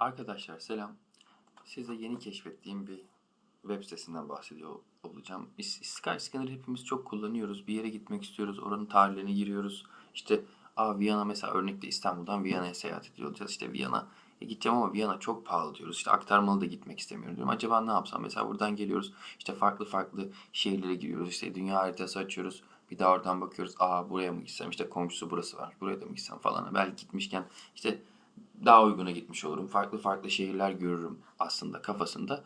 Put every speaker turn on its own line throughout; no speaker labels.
Arkadaşlar selam. Size yeni keşfettiğim bir web sitesinden bahsediyor olacağım. Skyscanner'ı hepimiz çok kullanıyoruz. Bir yere gitmek istiyoruz. Oranın tarihlerini giriyoruz. İşte Aa, Viyana mesela örnekte İstanbul'dan Viyana'ya seyahat ediyor olacağız. İşte Viyana e, gideceğim ama Viyana çok pahalı diyoruz. İşte aktarmalı da gitmek istemiyorum diyorum. Acaba ne yapsam? Mesela buradan geliyoruz. İşte farklı farklı şehirlere giriyoruz. İşte dünya haritası açıyoruz. Bir daha oradan bakıyoruz. Aa buraya mı gitsem? İşte komşusu burası var. Buraya da mı gitsem falan. Belki gitmişken işte daha uyguna gitmiş olurum. Farklı farklı şehirler görürüm aslında kafasında.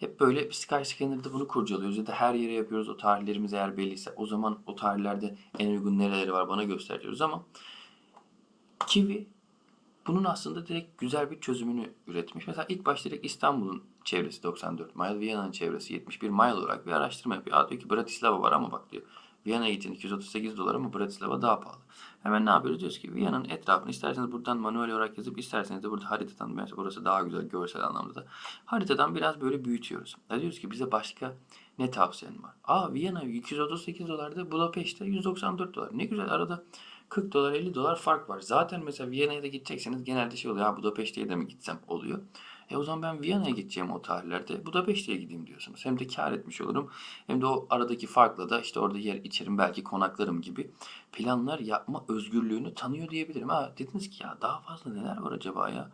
Hep böyle Skyscanner'da bunu kurcalıyoruz ya da her yere yapıyoruz. O tarihlerimiz eğer belliyse o zaman o tarihlerde en uygun nereleri var bana gösteriyoruz ama Kiwi bunun aslında direkt güzel bir çözümünü üretmiş. Mesela ilk başta direkt İstanbul'un çevresi 94 mile, Viyana'nın çevresi 71 mile olarak bir araştırma yapıyor. Aa diyor ki Bratislava var ama bak diyor. Viyana'ya için 238 dolar ama Bratislava daha pahalı. Hemen ne yapıyoruz? Diyoruz ki Viyana'nın etrafını isterseniz buradan manuel olarak yazıp isterseniz de burada haritadan mesela burası daha güzel görsel anlamda da haritadan biraz böyle büyütüyoruz. Ya diyoruz ki bize başka ne tavsiyen var? Aa Viyana 238 dolarda Budapeşte 194 dolar. Ne güzel arada 40 dolar 50 dolar fark var. Zaten mesela Viyana'ya da gidecekseniz genelde şey oluyor. Ha Budapeşte'ye de mi gitsem oluyor. E o zaman ben Viyana'ya gideceğim o tarihlerde Budapeşte'ye gideyim diyorsunuz. Hem de kar etmiş olurum. Hem de o aradaki farkla da işte orada yer içerim belki konaklarım gibi planlar yapma özgürlüğünü tanıyor diyebilirim. Ha dediniz ki ya daha fazla neler var acaba ya?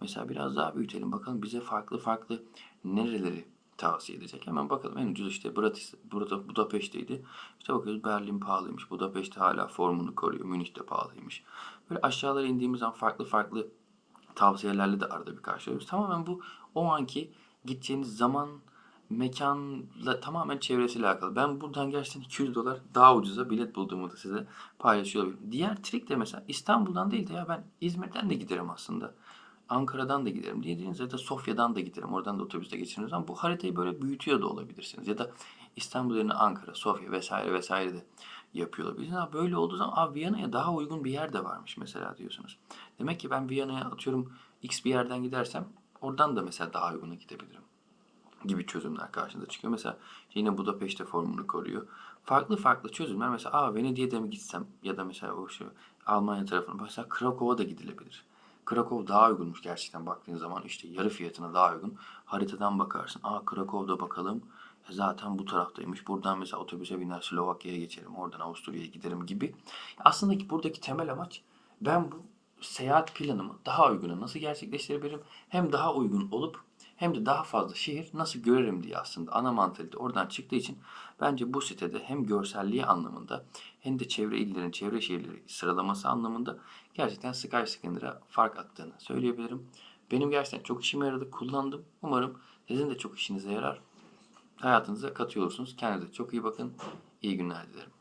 Mesela biraz daha büyütelim bakalım bize farklı farklı nereleri tavsiye edecek. Hemen bakalım en ucuz işte Bratis, burada Budapeşte'ydi. İşte bakıyoruz Berlin pahalıymış. Budapeşte hala formunu koruyor. Münih de pahalıymış. Böyle aşağılara indiğimiz zaman farklı farklı tavsiyelerle de arada bir karşılıyoruz. Tamamen bu o anki gideceğiniz zaman mekanla tamamen çevresiyle alakalı. Ben buradan gerçekten 200 dolar daha ucuza bilet bulduğumu da size paylaşıyor. Diğer trik de mesela İstanbul'dan değil de ya ben İzmir'den de giderim aslında. Ankara'dan da giderim dediğiniz ya da Sofya'dan da giderim. Oradan da otobüste geçiririm zaman bu haritayı böyle büyütüyor da olabilirsiniz. Ya da İstanbul yerine Ankara, Sofya vesaire vesaire de yapıyor olabilirsiniz. Ha, böyle olduğu zaman Viyana'ya daha uygun bir yer de varmış mesela diyorsunuz. Demek ki ben Viyana'ya atıyorum X bir yerden gidersem oradan da mesela daha uyguna gidebilirim gibi çözümler karşınıza çıkıyor. Mesela yine Budapeşte formunu koruyor. Farklı farklı çözümler mesela Aa Venedik'e de mi gitsem ya da mesela o şu Almanya tarafına mesela Krakow'a da gidilebilir. Krakow daha uygunmuş gerçekten baktığın zaman işte yarı fiyatına daha uygun. Haritadan bakarsın. Aa Krakow'da bakalım. E zaten bu taraftaymış. Buradan mesela otobüse biner Slovakya'ya geçerim. Oradan Avusturya'ya giderim gibi. Aslında ki buradaki temel amaç ben bu seyahat planımı daha uyguna nasıl gerçekleştirebilirim? Hem daha uygun olup hem de daha fazla şehir nasıl görerim diye aslında ana mantalite oradan çıktığı için bence bu sitede hem görselliği anlamında hem de çevre illerin, çevre şehirleri sıralaması anlamında gerçekten Skyscanner'a fark attığını söyleyebilirim. Benim gerçekten çok işime yaradı, kullandım. Umarım sizin de çok işinize yarar. Hayatınıza katıyor olursunuz. Kendinize çok iyi bakın. İyi günler dilerim.